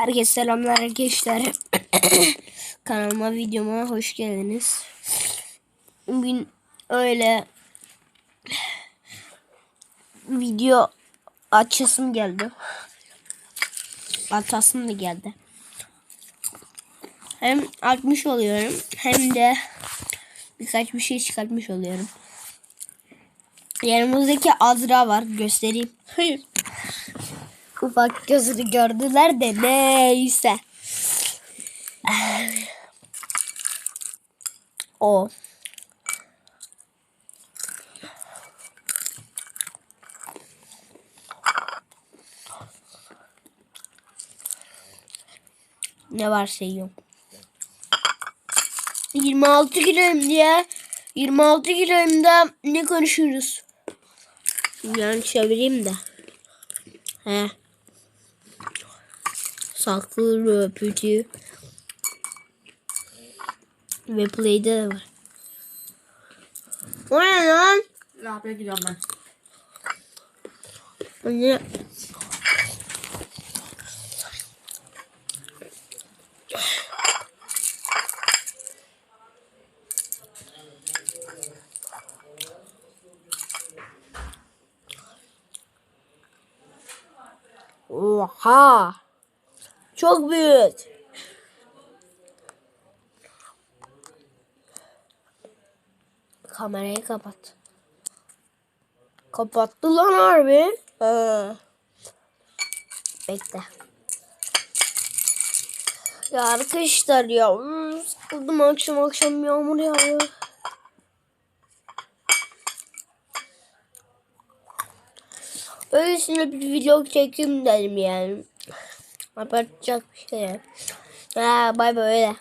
Herkese selamlar arkadaşlar. Kanalıma videoma hoş geldiniz. Bugün öyle video açasım geldi. Atasım da geldi. Hem atmış oluyorum hem de birkaç bir şey çıkartmış oluyorum. Yanımızdaki Azra var. Göstereyim. Ufak gözünü gördüler de neyse. O. Ne varsa yiyorum. 26 kiloyum diye 26 kiloyumda ne konuşuruz? Yani çevireyim de. He. Saklı röpücü. Ve play'de de var. O ne lan? Lavaboya gidiyorum ben. O ne? Oha. Çok büyük. Kamerayı kapat. Kapattı lan harbi. Ha. Bekle. Ya arkadaşlar ya. hmm, Sıkıldım akşam akşam yağmur yağıyor. Öylesine bir video çekeyim dedim yani. Yapacak bir şey. Ha bay bay.